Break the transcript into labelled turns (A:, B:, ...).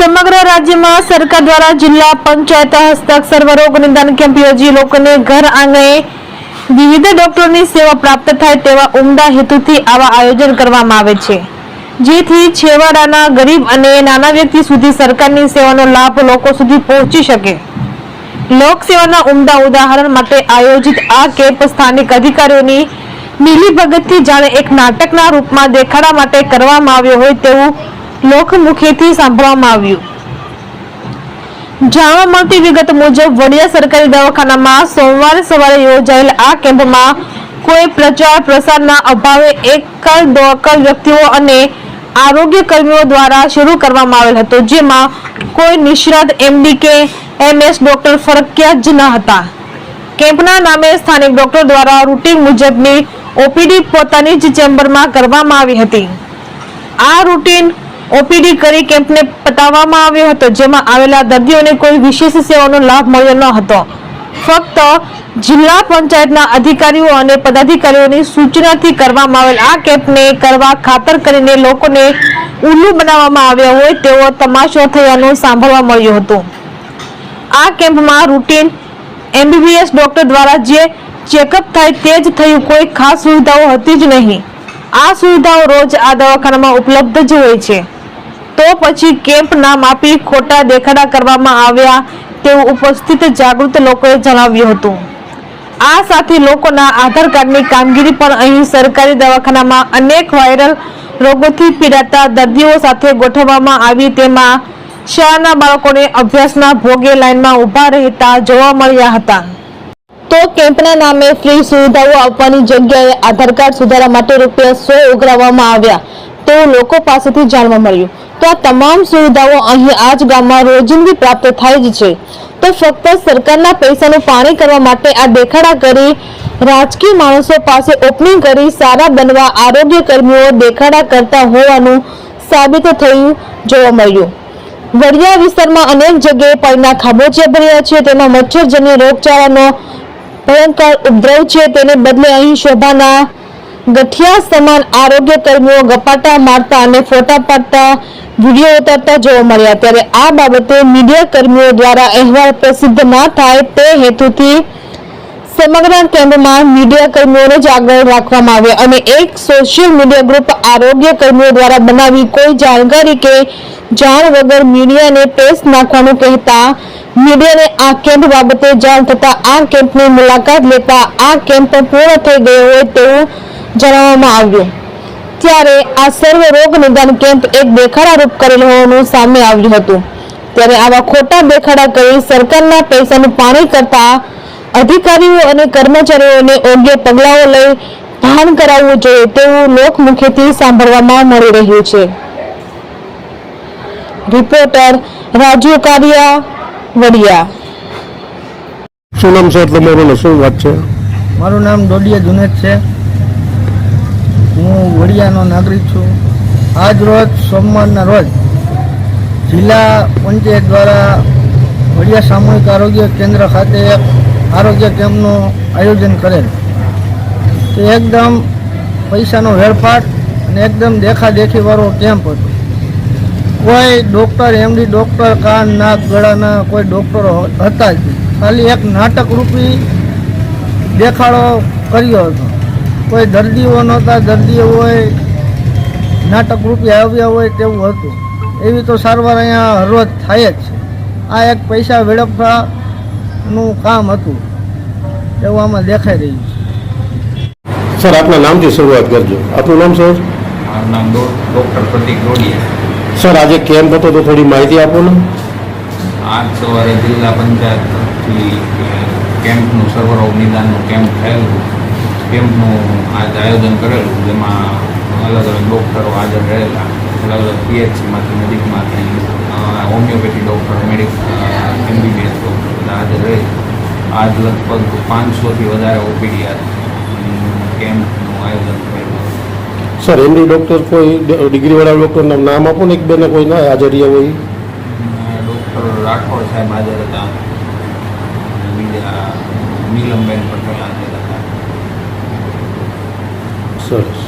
A: સમગ્ર રાજ્યમાં સરકાર દ્વારા જિલ્લા પંચાયત હસ્તક સર્વરોગ નિદાન કેમ્પ યોજી લોકોને ઘર આંગણે વિવિધ ડોક્ટરોની સેવા પ્રાપ્ત થાય તેવા ઉમદા હેતુથી આવા આયોજન કરવામાં આવે છે. જેથી છેવાડાના ગરીબ અને નાના વ્યક્તિ સુધી સરકારની સેવાનો લાભ લોકો સુધી પહોંચી શકે. લોકસેવાના ઉમદા ઉદાહરણ માટે આયોજિત આ કેમ્પ સ્થાનિક અધિકારીઓની મિલીભગતથી જાણે એક નાટકના રૂપમાં દેખાડા માટે કરવામાં આવ્યો હોય તેવું લોકમુખેથી સાંભળવામાં આવ્યું. જાણવા મળતી વિગત મુજબ, વડિયા સરકારી દવાખાનામાં સોમવારે સવારે યોજાયેલ આ કેમ્પમાં કોઈ પ્રચાર પ્રસારના અભાવે એકલ દોકલ વ્યક્તિઓ અને આરોગ્ય કર્મીઓ દ્વારા શરૂ કરવામાં આવેલ હતો, જેમાં કોઈ નિષ્ણાત એમડી કે એમએસ ડોક્ટર ફરક્યા જ ન હતા. કેમ્પના નામે સ્થાનિક ડોક્ટર દ્વારા રૂટીન મુજબની ઓપીડી પોતાની જ ચેમ્બરમાં કરવામાં આવી હતી. આ રૂટીન ઓપીડી કરી કેમ્પને પતાવવામાં આવ્યો હતો, જેમાં આવેલા દર્દીઓને કોઈ વિશેષ સેવાનો લાભ મળ્યો ન હતો. ફક્ત જિલ્લા પંચાયતના અધિકારીઓ અને પદાધિકારીઓની સૂચનાથી કરવામાં આવેલ આ કેમ્પને કરવા ખાતર કરીને લોકોને ઉલ્લુ બનાવવામાં આવ્યા હોય તેવો તમાશો થયાનું સાંભળવા મળ્યું હતું. આ કેમ્પમાં રૂટીન એમબીબીએસ ડોક્ટર દ્વારા જે ચેકઅપ થાય તે જ થયું, કોઈ ખાસ સુવિધાઓ હતી જ નહીં. આ સુવિધાઓ રોજ આ દવાખાનામાં ઉપલબ્ધ જ હોય છે. તો પછી કેમ્પ નામ આપી ખોટા દેખાડા કરવામાં આવ્યા તેવું ઉપસ્થિત જાગૃત લોકોએ જણાવ્યું હતું. આ સાથે લોકોના આધાર કાર્ડની કામગીરી પણ અહીં સરકારી દવાખાનામાં અનેક વાયરલ રોગોથી પીડાતા દર્દીઓ સાથે ગોઠવવામાં આવી. તેમાં શાળાના બાળકોને અભ્યાસના ભોગે લાઈનમાં ઊભા રહેતા જોવા મળ્યા હતા. તો કેમ્પના નામે ફ્રી સુવિધાઓ આપવાની જગ્યાએ આધાર કાર્ડ સુધારા માટે રૂપિયા સો ઉઘરાવવામાં આવ્યા. તેવું લોકો પાસેથી જાણવા મળ્યું. તો આ તમામ સુવિધાઓ અહીં આ જ ગામમાં રોજિંદી પ્રાપ્ત થાય જ છે. તો ફક્ત સરકારના પૈસાનું પાણી કરવા માટે આ દેખાડા કરી રાજકીય માણસો પાસે ઓપનિંગ કરી સારા બનવા આરોગ્ય કર્મીઓ દેખાડા કરતા હોવાનું સાબિત થયું જોવા મળ્યું. વડિયા વિસ્તારમાં અનેક જગ્યાએ પાણીના ખાબોચિયા ભર્યા છે. તેમાં મચ્છરજન્ય રોગચાળાનો ભયંકર ઉપદ્રવ છે. તેને બદલે અહીં શોભાના ગઠિયા સમાન આરોગ્ય કર્મીઓ ગપાટા મારતા અને ફોટા પાડતા વીડિયો ઉતારતા જોવા મળ્યા. ત્યારે આ બાબતે મીડિયા કર્મીઓ દ્વારા અહેવાલ પ્રસિદ્ધ ના થાય તે હેતુથી સમગ્ર કેમ્પમાં મીડિયા કર્મીઓને જાગૃત રાખવામાં આવે અને એક સોશિયલ મીડિયા ગ્રુપ આરોગ્ય કર્મીઓ દ્વારા બનાવી કોઈ જાણકારી કે જાણ વગર મીડિયાને ટેસ્ટ નાખવાનું કહેતા મીડિયાને આ કેમ્પ બાબતે જાણ થતા આ કેમ્પની મુલાકાત લેતા આ કેમ્પ પૂર્ણ થઈ ગયો હોય તેવું જણાવવામાં આવ્યું. ત્યારે આ સર્વ રોગ નિદાન કેમ્પ એક દેખાડા રૂપ કરેલ હોવાનું સામે આવ્યું હતું. ત્યારે આવા ખોટા દેખાડા કરી સરકારના પૈસાનું પાણી કરતા અધિકારીઓ અને કર્મચારીઓને યોગ્ય પગલાઓ લઈ ભાન કરાવવું જોઈએ તેવું લોકમુખેથી સાંભળવામાં મળી રહ્યું છે. રિપોર્ટર રાજુ કારિયા વડિયા.
B: શું નામ છે? એટલે શું વાત છે?
C: મારું નામ ડોડિયા જુનેદ છે. હું વડિયાનો નાગરિક છું. આજ રોજ સોમવારના રોજ જિલ્લા પંચાયત દ્વારા વડિયા સામૂહિક આરોગ્ય કેન્દ્ર ખાતે આરોગ્ય કેમ્પનું આયોજન કરેલ. તે એકદમ પૈસાનો વેડફાટ અને એકદમ દેખાદેખીવાળો કેમ્પ હતો. કોઈ ડૉક્ટર એમડી ડૉક્ટર, કાન, નાક, ગળાના કોઈ ડૉક્ટરો હતા જ ખાલી એક નાટક રૂપી દેખાડો કર્યો હતો. કોઈ દર્દીઓ નહોતા દર્દીઓ હોય નાટક રૂપી આવ્યા હોય તેવું હતું. એવી તો સારવાર અહીંયા હરરોજ થાય જ છે. આ એક પૈસા વેડફવાનું કામ હતું. એવું આમાં દેખાઈ રહ્યું છે.
B: સર આપના નામથી શરૂઆત કરજો. આપનું નામ સર?
D: મારું નામ ડૉક્ટર પ્રતિક રોડિયા
B: સર આજે કેમ્પ હતો તો થોડી માહિતી આપો ને?
D: આજ સવારે જિલ્લા પંચાયતથી કેમ્પનું સર્વરોગ નિદાનનું કેમ્પ થયેલું કેમ્પનું આજ આયોજન કરેલું જેમાં અલગ અલગ ડૉક્ટરો હાજર રહેલા અલગ અલગ પીએચસીમાંથી નજીકમાંથી homeopathy doctor medic MBBS doctor બધા હાજર રહે. આજ લગભગ પાંચસોથી વધારે ઓપીડી કેમ્પનું આયોજન કરેલું
B: સર એમડી ડૉક્ટર કોઈ ડિગ્રીવાળા ડૉક્ટરનું નામ આપો ને એક બેને કોઈ ના હાજર રહ્યા હોય
D: ડૉક્ટર રાઠોડ સાહેબ હાજર હતા. બીજા નીલમબેન પટેલ હાજર હતા
B: સરસ